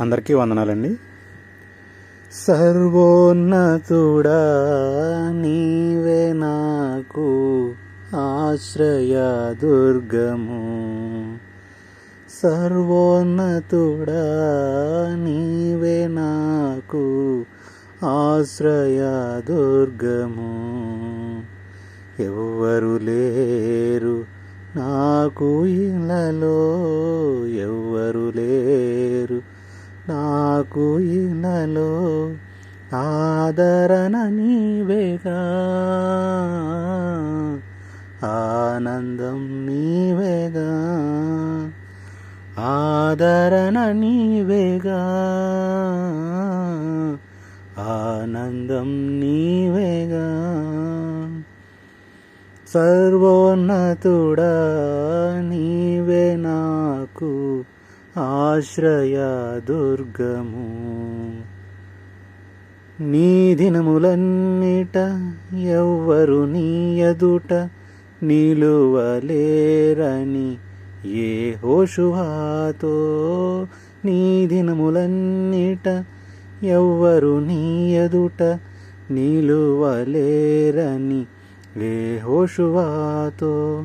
అందరికీ వందనాలండి. సర్వోన్నతుడా నీవే నాకు ఆశ్రయ దుర్గము. సర్వోన్నతుడా నీవే నాకు ఆశ్రయ దుర్గము. ఎవ్వరు లేరు నాకు ఇళ్ళలో ఎవ్వరు లేరు నాకు ఈనలో ఆదరణ నీవేగా. ఆనందం నీవేగా. ఆదరణ నీవేగా. ఆనందం నీవేగా. సర్వోన్నతుడా నీ ఆశ్రయ దుర్గము. నీ దినములన్నిట ఎవ్వరు నీ ఎదుట నిలువలేరని ఏ హోషువాతో నీ దినములన్నిట ఎవ్వరు నీ ఎదుట నిలువలేరని ఏ హోషువాతో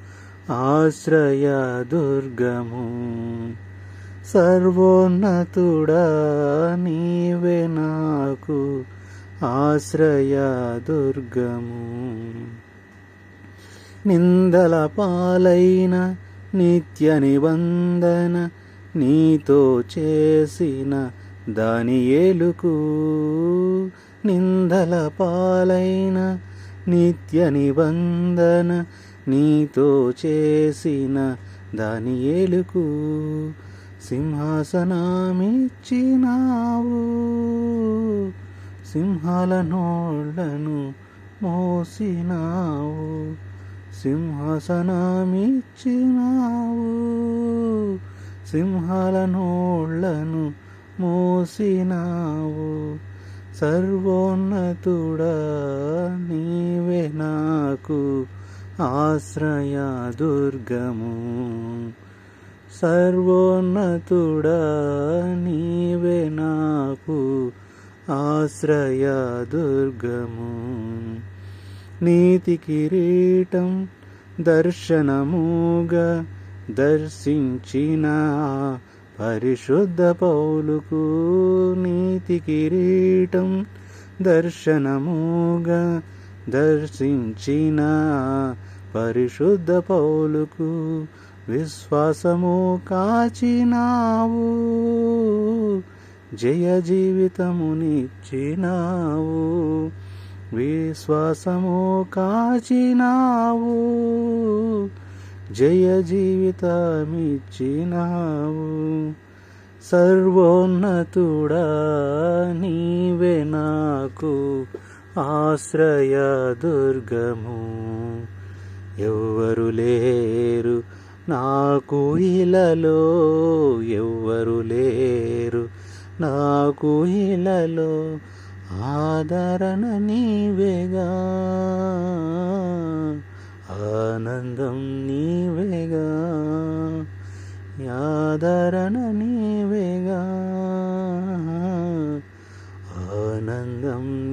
ఆశ్రయ దుర్గము. సర్వోన్నతుడా నీవే నాకు ఆశ్రయ దుర్గము. నిందల పాలైన నిత్య నిబంధన నీతో చేసిన దాని ఏలుకు. నిందల పాలైన నిత్య నిబంధన నీతో చేసిన దాని ఏలుకు సింహాసనమిచ్చినావు. సింహాల నోళ్ళను మోసినావు. సింహాసనమిచ్చినావు. సింహాల నోళ్ళను మోసినావు. సర్వోన్నతుడా నీవే నాకు ఆశ్రయ దుర్గము. సర్వోన్నతుడా నీవే నాకు ఆశ్రయ దుర్గము. నీతి కిరీటం దర్శనముగా దర్శించిన పరిశుద్ధ పౌలుకు నీతి కిరీటం దర్శనముగా దర్శించిన పరిశుద్ధ పౌలుకు విశ్వాసము కాచినావు. జయ జీవితమునిచ్చినావు విశ్వాసము కాచినావు. జయ జీవితమిచ్చినావు. సర్వోన్నతుడా నీవే నాకు ఆశ్రయ దుర్గము. ఎవ్వరు లేరు నాకు ఇలలో ఎవ్వరు లేరు నాకు ఇలలో ఆదరణ నీవేగా ఆనందం నీవేగా ఆదరణ నీవేగా ఆనందం